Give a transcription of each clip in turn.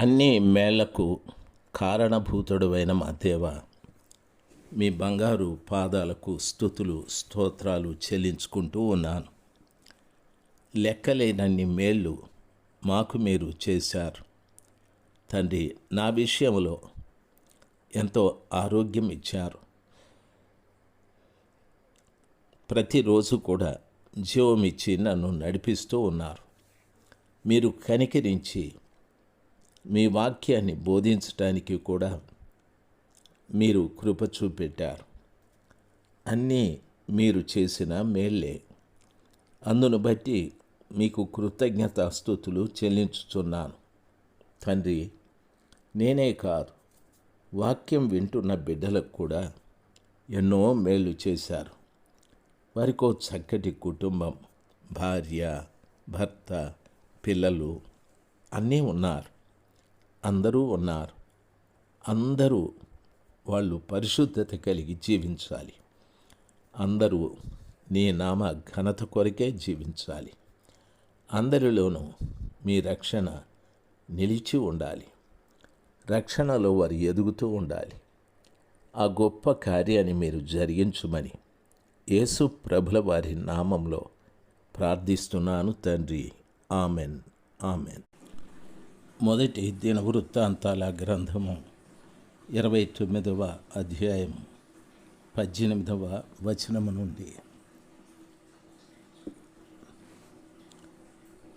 అన్ని మేళ్ళకు కారణభూతుడువైన మా దేవ మీ బంగారు పాదాలకు స్థుతులు స్తోత్రాలు చెల్లించుకుంటూ ఉన్నాను. లెక్కలేనన్ని మేళ్ళు మాకు మీరు చేశారు. తండ్రి నా విషయంలో ఎంతో ఆరోగ్యం ఇచ్చారు. ప్రతిరోజు కూడా జీవం ఇచ్చి నన్ను నడిపిస్తూ ఉన్నారు. మీరు కనికరించి మీ వాక్యాన్ని బోధించటానికి కూడా మీరు కృప చూపెట్టారు. అన్నీ మీరు చేసిన మేళ్ళే. అందును బట్టి మీకు కృతజ్ఞతాస్థుతులు చెల్లించుచున్నాను. తండ్రి నేనే కాదు. వాక్యం వింటున్న బిడ్డలకు కూడా ఎన్నో మేళ్ళు చేశారు. వారికో చక్కటి కుటుంబం భార్య భర్త పిల్లలు అన్నీ ఉన్నారు. అందరూ ఉన్నారు. అందరూ వాళ్ళు పరిశుద్ధత కలిగి జీవించాలి. అందరూ నీ నామ ఘనత కొరకే జీవించాలి. అందరిలోనూ మీ రక్షణ నిలిచి ఉండాలి. రక్షణలో వారు ఎదుగుతూ ఉండాలి. ఆ గొప్ప కార్యాన్ని మీరు జరిగించుమని యేసు ప్రభుల వారి నామంలో ప్రార్థిస్తున్నాను తండ్రి. ఆమెన్. ఆమెన్. మొదటి దినవృత్తాంతాల గ్రంథము ఇరవై తొమ్మిదవ అధ్యాయం పద్దెనిమిదవ వచనము నుండి.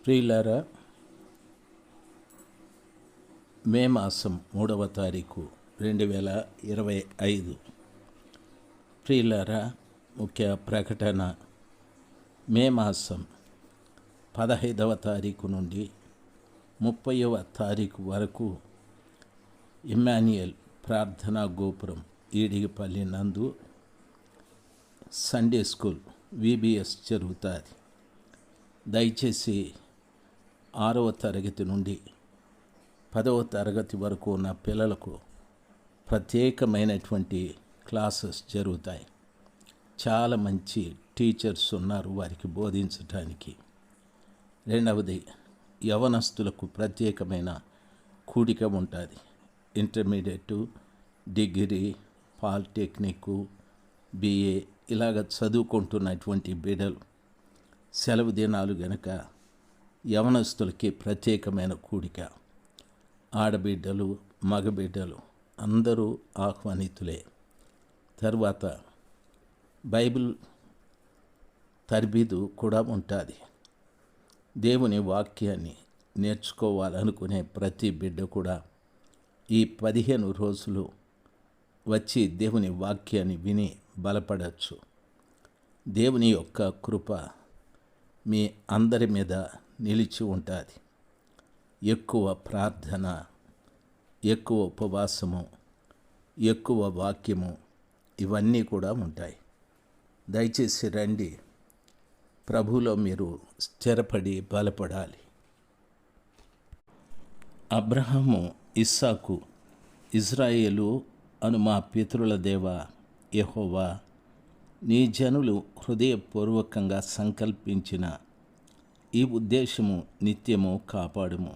ప్రియులారా మే మాసం మూడవ తారీఖు రెండు వేల ఇరవై ఐదు. ప్రియులారా ముఖ్య ప్రకటన మే మాసం పదహైదవ తారీఖు నుండి ముప్పైవ తారీఖు వరకు ఇమ్మాన్యుయల్ ప్రార్థనా గోపురం ఈడిగిపల్లి నందు సండే స్కూల్ విబిఎస్ జరుగుతుంది. దయచేసి ఆరవ తరగతి నుండి పదవ తరగతి వరకు ఉన్న పిల్లలకు ప్రత్యేకమైనటువంటి క్లాసెస్ జరుగుతాయి. చాలా మంచి టీచర్స్ ఉన్నారు వారికి బోధించడానికి రెండవది యవనస్తులకు ప్రత్యేకమైన కూడిక ఉంటుంది. ఇంటర్మీడియట్ డిగ్రీ పాలిటెక్నిక్ బిఏ ఇలాగ చదువుకుంటున్నటువంటి బిడ్డలు. సెలవు దినాలు గనక యవనస్తులకి ప్రత్యేకమైన కూడిక. ఆడబిడ్డలు మగబిడ్డలు అందరూ ఆహ్వానితులే. తర్వాత బైబిల్ తర్బీదు కూడా ఉంటుంది. దేవుని వాక్యాన్ని నేర్చుకోవాలనుకునే ప్రతి బిడ్డ కూడా ఈ పదిహేను రోజులు వచ్చి దేవుని వాక్యాన్ని విని బలపడచ్చు. దేవుని యొక్క కృప మీ అందరి మీద నిలిచి ఉంటుంది. ఎక్కువ ప్రార్థన ఎక్కువ ఉపవాసము ఎక్కువ వాక్యము ఇవన్నీ కూడా ఉంటాయి. దయచేసి రండి. ప్రభులో మీరు స్థిరపడి బలపడాలి. అబ్రహము ఇస్సాకు ఇజ్రాయేలు అను మా పితరుల దేవ యెహోవా నీ జనులు హృదయపూర్వకంగా సంకల్పించిన ఈ ఉద్దేశము నిత్యము కాపాడుము.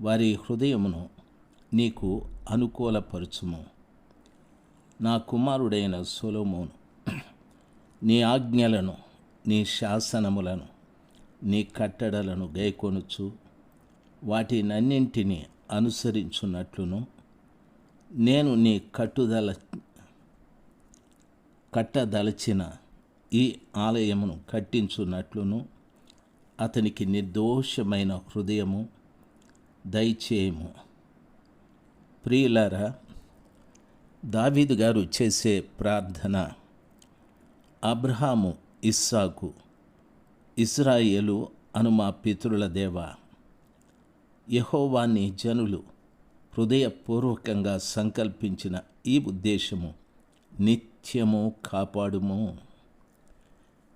వారి హృదయమును నీకు అనుకూలపరచుము. నా కుమారుడైన సొలోమోను నీ ఆజ్ఞలను నీ శాసనములను నీ కట్టడలను గైకొనుచు వాటినన్నింటినీ అనుసరించున్నట్లును నేను నీ కట్టుదల కట్టదలచిన ఈ ఆలయమును కట్టించున్నట్లును అతనికి నిర్దోషమైన హృదయము దయచేయము. ప్రియులారా దావీదు గారు చేసే ప్రార్థన అబ్రహాము ఇస్సాకు ఇస్రాయేలు అను మా పితరుల దేవ యహోవాని జనులు హృదయపూర్వకంగా సంకల్పించిన ఈ ఉద్దేశము నిత్యము కాపాడుము.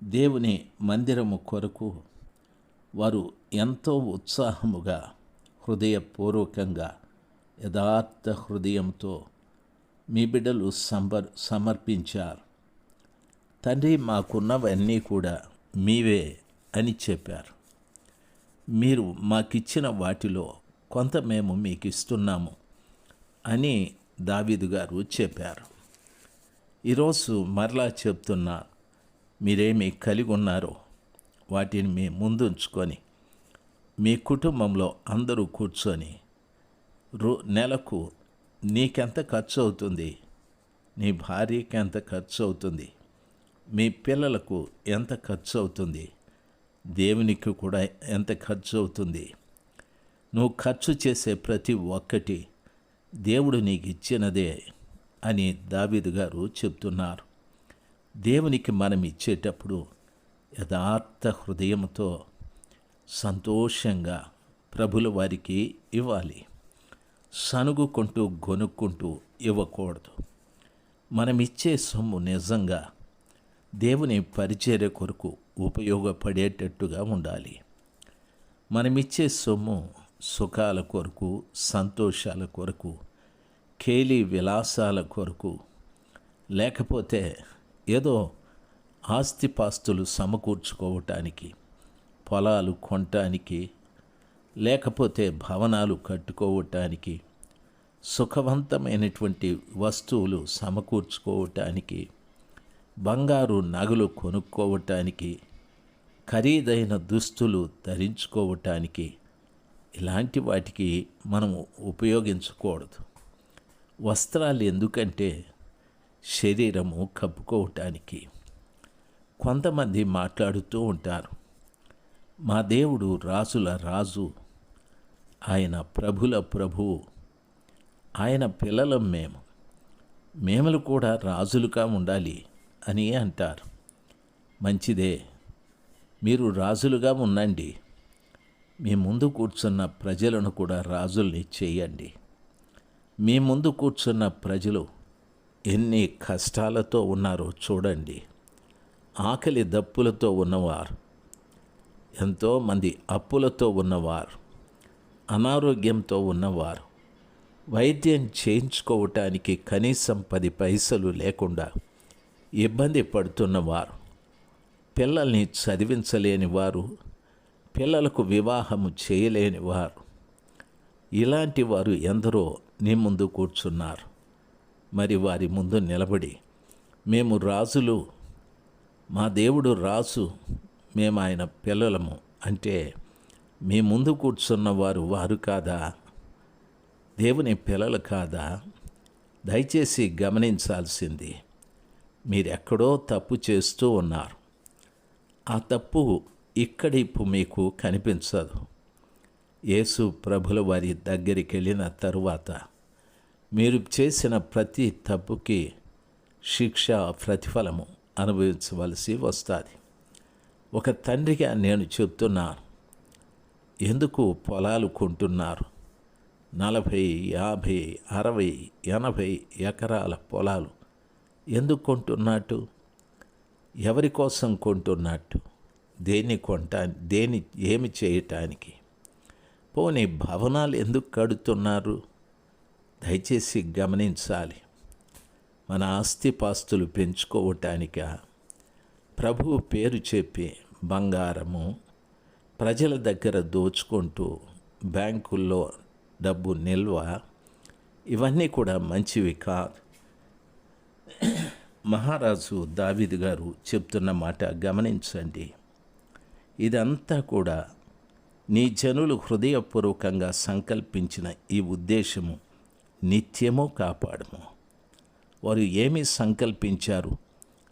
దేవుని మందిరము కొరకు వారు ఎంతో ఉత్సాహముగా హృదయపూర్వకంగా యథార్థ హృదయంతో మీ బిడ్డలు సంబర్ సమర్పించారు. తండ్రి మాకున్నవన్నీ కూడా మీవే అని చెప్పారు. మీరు మాకిచ్చిన వాటిలో కొంత మేము మీకు ఇస్తున్నాము అని దావీదు గారు చెప్పారు. ఈరోజు మరలా చెప్తున్నా మీరేమి కలిగి ఉన్నారో వాటిని మీ ముందుంచుకొని మీ కుటుంబంలో అందరూ కూర్చొని రో నెలకు నీకెంత ఖర్చు అవుతుంది నీ భార్యకి ఎంత ఖర్చు అవుతుంది మీ పిల్లలకు ఎంత ఖర్చు అవుతుంది? దేవునికి కూడా ఎంత ఖర్చు అవుతుంది? నువ్వు ఖర్చు చేసే ప్రతి ఒక్కటి దేవుడు నీకు ఇచ్చినదే అని దావీదు గారు చెప్తున్నారు. దేవునికి మనం ఇచ్చేటప్పుడు యథార్థ హృదయంతో సంతోషంగా ప్రభుల వారికి ఇవ్వాలి. సనుగుకుంటూ గొనుక్కుంటూ ఇవ్వకూడదు. మనం ఇచ్చే సొమ్ము నిజంగా దేవుని పరిచర్య కొరకు ఉపయోగపడేటట్టుగా ఉండాలి. మనమిచ్చే సొమ్ము సుఖాల కొరకు సంతోషాల కొరకు కేలి విలాసాల కొరకు లేకపోతే ఏదో ఆస్తిపాస్తులు సమకూర్చుకోవటానికి పొలాలు కొనటానికి లేకపోతే భవనాలు కట్టుకోవటానికి సుఖవంతమైనటువంటి వస్తువులు సమకూర్చుకోవటానికి బంగారు నగలు కొనుక్కోవటానికి ఖరీదైన దుస్తులు ధరించుకోవటానికి ఇలాంటి వాటికి మనం ఉపయోగించకూడదు. వస్త్రాలు ఎందుకంటే శరీరము కప్పుకోవటానికి. కొంతమంది మాట్లాడుతూ ఉంటారు మా దేవుడు రాజుల రాజు ఆయన ప్రభుల ప్రభువు ఆయన పిల్లలం మేము. మేములు కూడా రాజులుగా ఉండాలి. అని అంటారు. మంచిదే. మీరు రాజులుగా ఉండండి. మీ ముందు కూర్చున్న ప్రజలను కూడా రాజుల్ని చేయండి. మీ ముందు కూర్చున్న ప్రజలు ఎన్ని కష్టాలతో ఉన్నారో చూడండి. ఆకలి దప్పులతో ఉన్నవారు. ఎంతోమంది అప్పులతో ఉన్నవారు. అనారోగ్యంతో ఉన్నవారు. వైద్యం చేయించుకోవటానికి కనీసం పది పైసలు లేకుండా ఇబ్బంది పడుతున్నవారు. పిల్లల్ని చదివించలేని వారు పిల్లలకు వివాహము చేయలేని వారు. ఇలాంటి వారు ఎందరో నీ ముందు కూర్చున్నారు. మరి వారి ముందు నిలబడి మేము రాజులు మా దేవుడు రాజు మేము ఆయన పిల్లలము అంటే మీ ముందు కూర్చున్న వారు వారు కాదా? దేవుని పిల్లలు కాదా? దయచేసి గమనించాల్సింది. మీరెక్కడో తప్పు చేస్తూ ఉన్నారు. ఆ తప్పు ఇక్కడిప్పు మీకు కనిపించదు. యేసు ప్రభుల వారి దగ్గరికి వెళ్ళిన తరువాత మీరు చేసిన ప్రతి తప్పుకి శిక్ష ప్రతిఫలము అనుభవించవలసి వస్తుంది. ఒక తండ్రిగా నేను చెప్తున్నాను ఎందుకు పొలాలు కొంటున్నారు? నలభై యాభై అరవై ఎనభై ఎకరాల పొలాలు ఎందుకు కొంటున్నట్టు ఎవరి కోసం కొంటున్నట్టు దేన్ని కొంటా దేని ఏమి చేయటానికి? పోనీ భవనాలు ఎందుకు కడుతున్నారు? దయచేసి గమనించాలి. మన ఆస్తిపాస్తులు పెంచుకోవటానిక? ప్రభువు పేరు చెప్పి బంగారము ప్రజల దగ్గర దోచుకుంటూ బ్యాంకుల్లో డబ్బు నిల్వ ఇవన్నీ కూడా మంచివి కాదు. మహారాజు దావిద్ గారు చెప్తున్న మాట గమనించండి. ఇదంతా కూడా నీ జనులు హృదయపూర్వకంగా సంకల్పించిన ఈ ఉద్దేశము నిత్యము కాపాడము. వారు ఏమి సంకల్పించారు?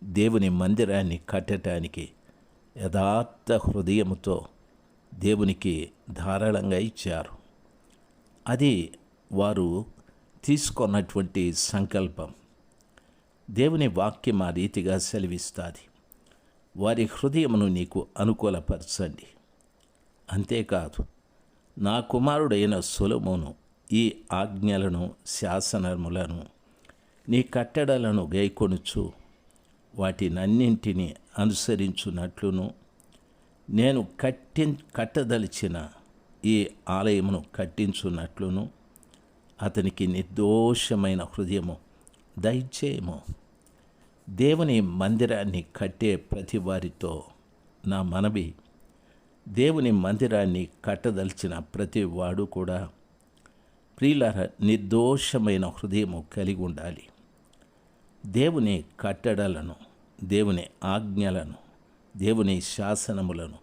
దేవుని మందిరాన్ని కట్టడానికి యథార్థ హృదయముతో దేవునికి ధారాళంగా ఇచ్చారు. అది వారు తీసుకున్నటువంటి సంకల్పం. దేవుని వాక్యం ఆ రీతిగా సెలవిస్తుంది. వారి హృదయమును నీకు అనుకూలపరచండి. అంతేకాదు నా కుమారుడైన సులమును ఈ ఆజ్ఞలను శాసనములను నీ కట్టడలను గైకొనుచు వాటినన్నింటినీ అనుసరించున్నట్లును నేను కట్టి కట్టదలిచిన ఈ ఆలయమును కట్టించున్నట్లును అతనికి నిర్దోషమైన హృదయము దయచేయము. దేవుని మందిరాన్ని కట్టే ప్రతి వారితో నా మనవి. దేవుని మందిరాన్ని కట్టదలిచిన ప్రతి వాడు కూడా ప్రియులార నిర్దోషమైన హృదయము కలిగి ఉండాలి. దేవుని కట్టడలను దేవుని ఆజ్ఞలను దేవుని శాసనములను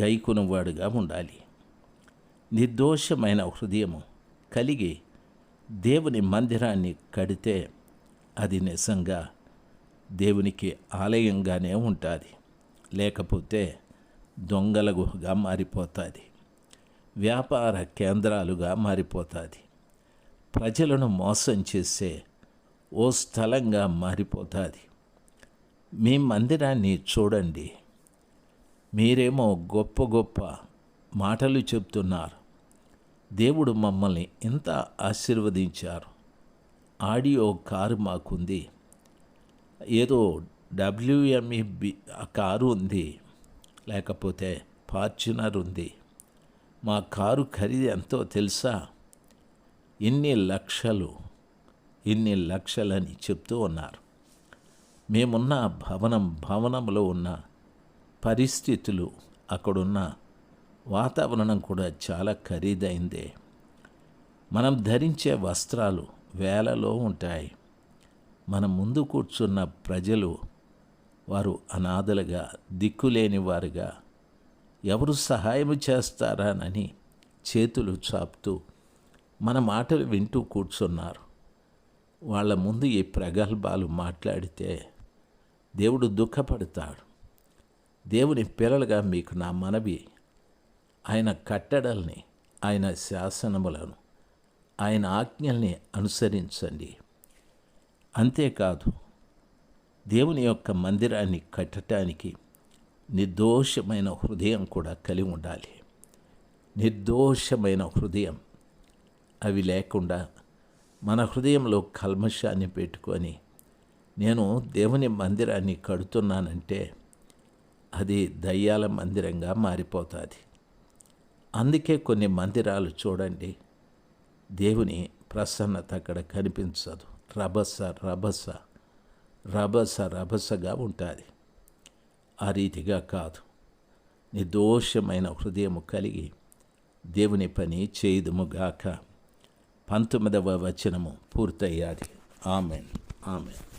గైకునవాడుగా ఉండాలి. నిర్దోషమైన హృదయము కలిగి దేవుని మందిరాన్ని కడితే అది నిజంగా దేవునికి ఆలయంగానే ఉంటుంది. లేకపోతే దొంగల గుహగా మారిపోతుంది. వ్యాపార కేంద్రాలుగా మారిపోతుంది. ప్రజలను మోసం చేసే ఓ స్థలంగా మారిపోతుంది. మీ మందిరాన్ని చూడండి. మీరేమో గొప్ప గొప్ప మాటలు చెప్తున్నారు. దేవుడు మమ్మల్ని ఇంత ఆశీర్వదించారు. ఆడియో కారు మాకుంది. ఏదో డబ్ల్యూఎంఈ బి కారు ఉంది. లేకపోతే ఫార్చునర్ ఉంది. మా కారు ఖరీదు ఎంతో తెలుసా? ఇన్ని లక్షలు ఇన్ని లక్షలని చెప్తూ ఉన్నారు. మేమున్న భవనం భవనంలో ఉన్న పరిస్థితులు అక్కడున్న వాతావరణం కూడా చాలా ఖరీదైందే. మనం ధరించే వస్త్రాలు వేలలో ఉంటాయి. మన ముందు కూర్చున్న ప్రజలు వారు అనాథలుగా దిక్కులేని వారుగా ఎవరు సహాయం చేస్తారానని చేతులు చాపుతూ మన మాటలు వింటూ కూర్చున్నారు. వాళ్ళ ముందు ఈ ప్రగల్భాలు మాట్లాడితే దేవుడు దుఃఖపడతాడు. దేవుని పిల్లలుగా మీకు నా మనవి. ఆయన కట్టడల్ని ఆయన శాసనములను ఆయన ఆజ్ఞల్ని అనుసరించండి. అంతేకాదు దేవుని యొక్క మందిరాన్ని కట్టడానికి నిర్దోషమైన హృదయం కూడా కలిగి ఉండాలి. నిర్దోషమైన హృదయం అవి లేకుండా మన హృదయంలో కల్మషాన్ని పెట్టుకొని నేను దేవుని మందిరాన్ని కడుతున్నానంటే అది దయ్యాల మందిరంగా మారిపోతుంది. అందుకే కొన్ని మందిరాలు చూడండి. దేవుని ప్రసన్నత అక్కడ కనిపించదు. రభస రభస రభస రభసగా ఉంటుంది. ఆ రీతిగా కాదు. నిర్దోషమైన హృదయము కలిగి దేవుని పని చేయుదుముగాక పంతొమ్మిదవ వచనము పూర్తయ్యాది. ఆమెన్. ఆమెన్.